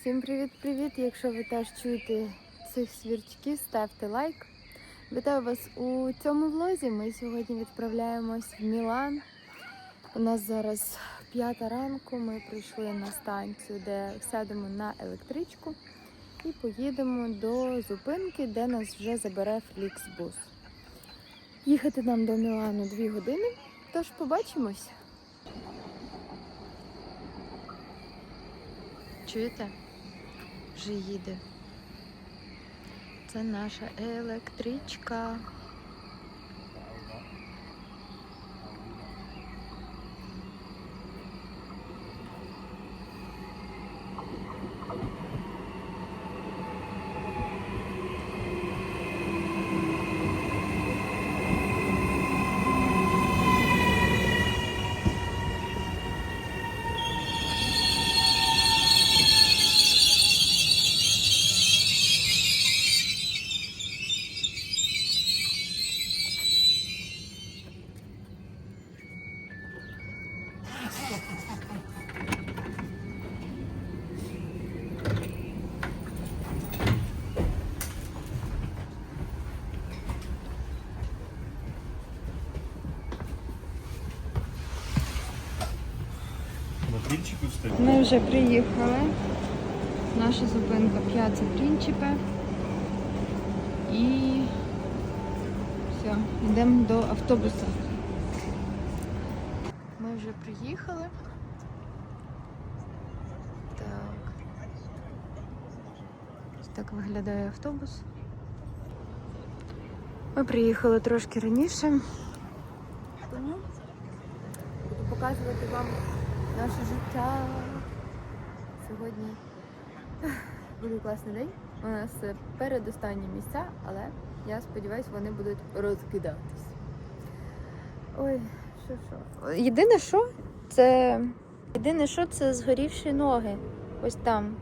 Всім привіт-привіт! Якщо ви теж чуєте цих свірчків, ставте лайк. Вітаю вас у цьому влозі. Ми сьогодні відправляємось в Мілан. У нас зараз п'ята ранку. Ми прийшли на станцію, де сядемо на електричку і поїдемо до зупинки, де нас вже забере Фліксбус. Їхати нам до Мілану дві години, тож побачимось. Чуєте? Вже їде. Це наша електричка. На принчику стоит? Ми вже приїхали. Наша зупинка П'яця Принчипе. І все, йдемо до автобуса. Ми вже приїхали. Так. Так виглядає автобус. Ми приїхали трошки раніше. Тому показувати вам наше життя. Сьогодні буде класний день. У нас передостанні місця, але я сподіваюся, вони будуть розкидатись. Ой, що що. Єдине, що це. Єдине, що це згорівші ноги. Ось там.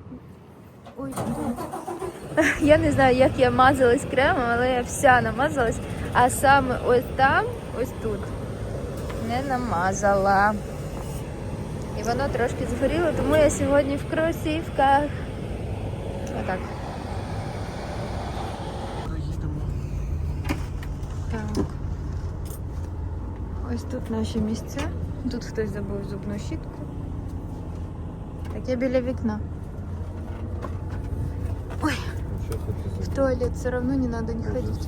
Ой. Я не знаю, як я мазалась кремом, але я вся намазалась. А саме ось там, ось тут, не намазала. І воно трошки згоріло, тому я сьогодні в кросівках. Отак. Їдемо. Так. Ось тут наші місця. Тут хтось забув зубну щітку. Так, я біля вікна. Ой, Сейчас хочу в туалет все равно не надо не ходить.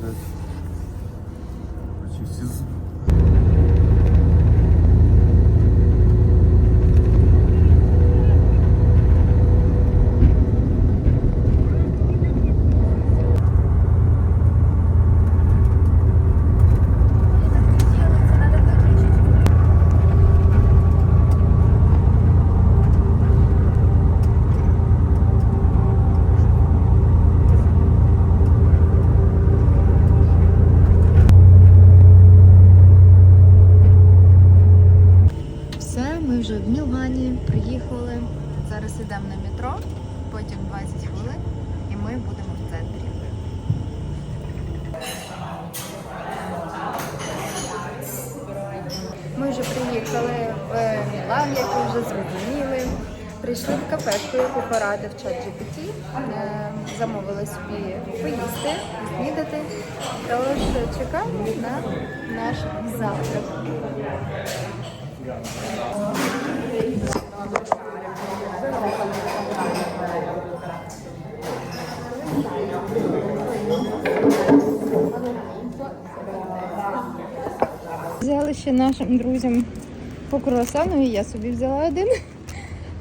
Ми вже приїхали в Мілан, як ви вже зрозуміли. Прийшли в кафешку, яку порадив чат GPT. Е, Замовили собі поїсти, снідати. Тож чекаємо на наш завтрак. Ще нашим друзям по круасану, і я собі взяла один.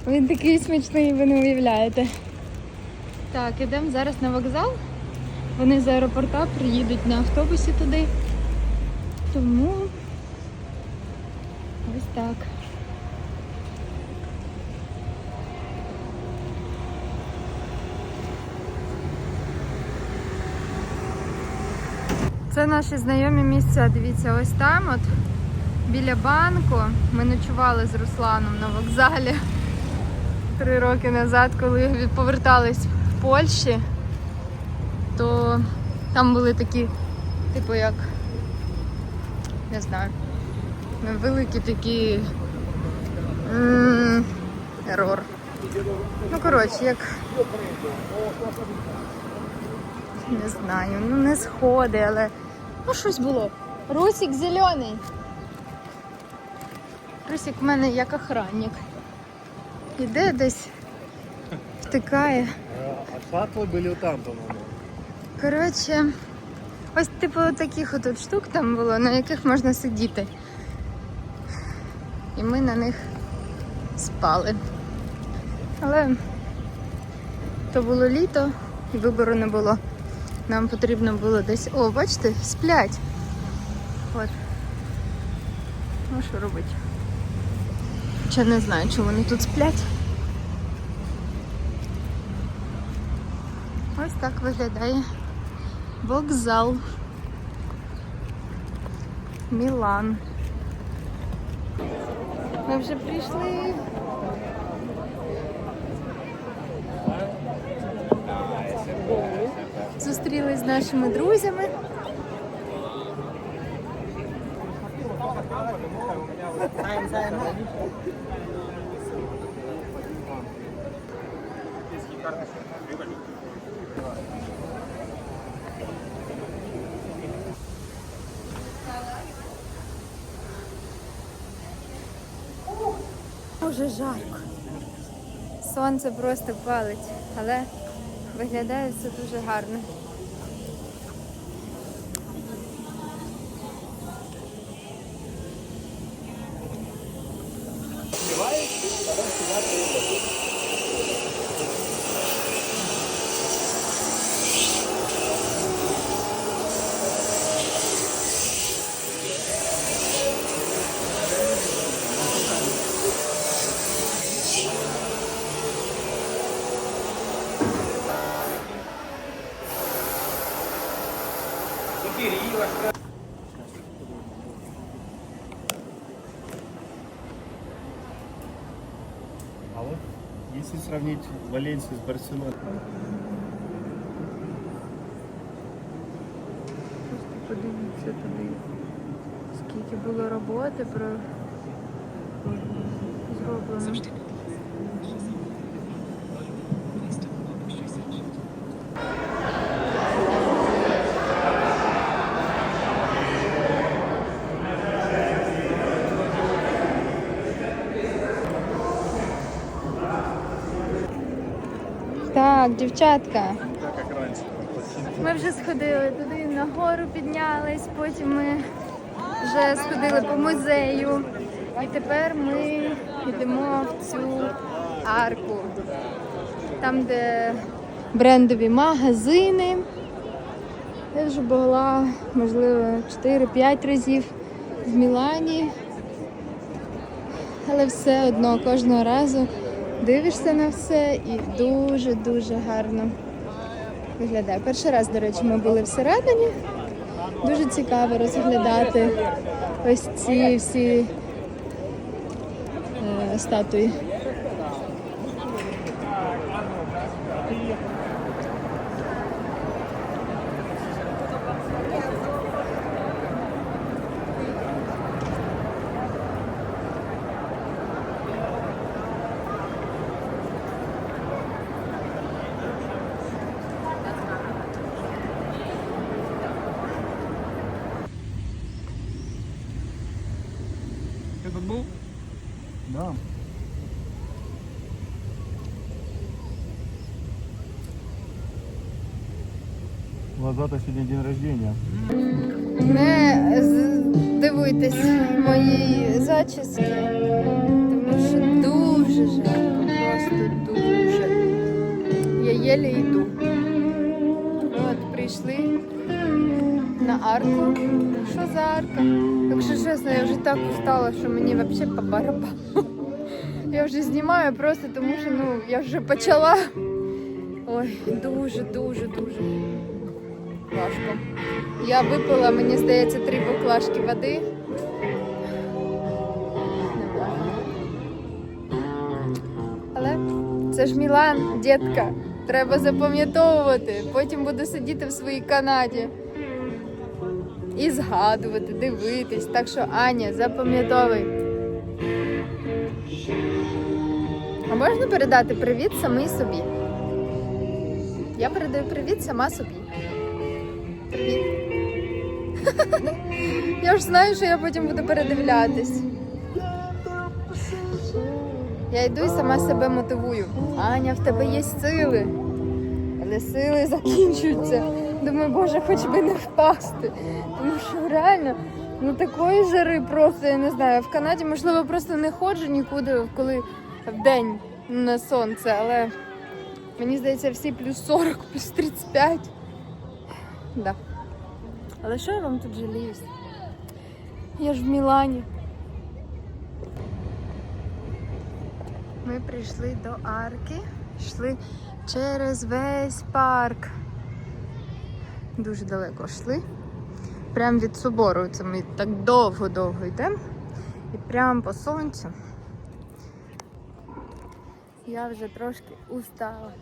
Він такий смачний, ви не уявляєте. Так, ідемо зараз на вокзал. Вони з аеропорта приїдуть на автобусі туди. Тому ось так. Це наші знайомі місця. Дивіться, ось там, от біля банку. Ми ночували з Русланом на вокзалі три роки назад, коли від- повертались в Польщі, то там були такі, типу як, не знаю, великі такі ерор. Ну, коротше, як. Не знаю, ну не сходи, але. Ну, щось було. Русик зелений. Русик в мене як охранник. Іде десь, втикає. А шаттлы были там, по-моему. Коротше, ось типу таких отут штук там було, на яких можна сидіти. І ми на них спали. Але то було літо і вибору не було. Нам потрібно було десь. О, бачите, сплять. От. Ну що робити? Хоча не знаю, чому вони тут сплять. Ось так виглядає вокзал. Мілан. Ми вже прийшли. Зустрілись з нашими друзями. Дуже жарко. Сонце просто палить, але виглядає все дуже гарно. Сравнить Валенсию с Барселоной, Просто подивіться туди. Скільки було роботи про зроблено. Так, дівчатка. Ми вже сходили туди нагору, піднялись, потім ми вже сходили по музею. І тепер ми йдемо в цю арку. Там, де брендові магазини. Я вже була, можливо, 4-5 разів в Мілані. Але все одно кожного разу дивишся на все і дуже-дуже гарно виглядає. Перший раз, до речі, ми були всередині. Дуже цікаво розглядати ось ці всі е, статуї. Был? Да. Лазата сегодня день рождения. Не дивуйтесь моїй зачіски, тому що дуже жарко, просто дуже. Я єлі йду. От, прийшли арку. Що за арка? Якщо чесно, я вже так устала, що мені взагалі по барабану. Я вже знімаю просто тому, що ну, я вже почала. Ой, дуже, дуже, дуже важко. Я випила, мені здається, три баклажки води. Але це ж Мілан, дітка. Треба запам'ятовувати. Потім буду сидіти в своїй Канаді. І згадувати, дивитись. Так що, Аня, запам'ятовуй. А можна передати привіт самій собі? Я передаю привіт сама собі. Привіт. Я ж знаю, що я потім буду передивлятись. Я йду і сама себе мотивую. Аня, в тебе є сили. Але сили закінчуються. Думаю, боже, хоч би не впасти. Тому що реально, ну такої жари просто, я не знаю. В Канаді, можливо, просто не ходжу нікуди, коли в день на сонце, але мені здається, всі плюс 40, плюс 35. Да. Але що я вам тут жаліюсь? Я ж в Мілані. Ми прийшли до арки, йшли через весь парк. Дуже далеко йшли. Прямо від собору. Це ми так довго-довго йдемо. І прямо по сонцю. Я вже трошки устала.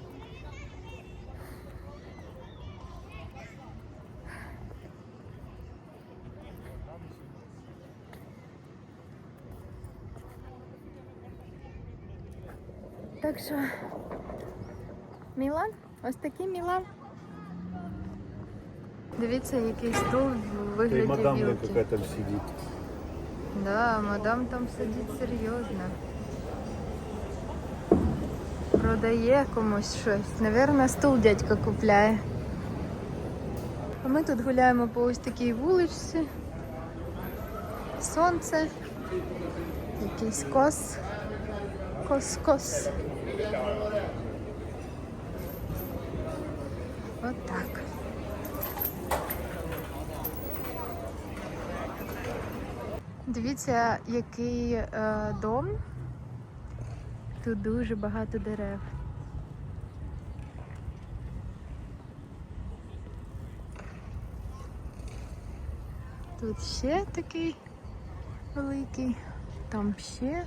Так що Мілан? Ось такий Мілан. Дивіться, який стул в вигляді мадам вон вілки. какая там сидит. Да, мадам там сидить серйозно. Продає комусь щось. Навірно, стул дядька купляє. А ми тут гуляємо по ось такій вуличці. Сонце. Якийсь кос. Кос-кос. От так. Дивіться, який е, дом. Тут дуже багато дерев. Тут ще такий великий, там ще.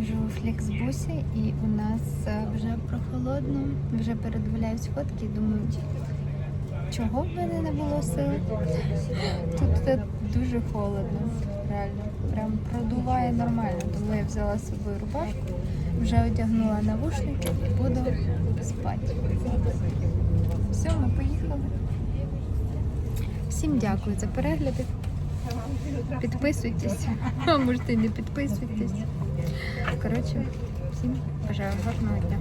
Ми вже у фліксбусі і у нас е, вже прохолодно. Вже передивляюсь фотки і думаю, чого в мене не було сили. Тут е, дуже холодно, реально. Прям продуває нормально, тому я взяла з собою рубашку, вже одягнула навушники і буду спати. Все, ми поїхали. Всім дякую за перегляди. Підписуйтесь, а можете не підписуйтесь. Коротше, всім бажаю гарного дня.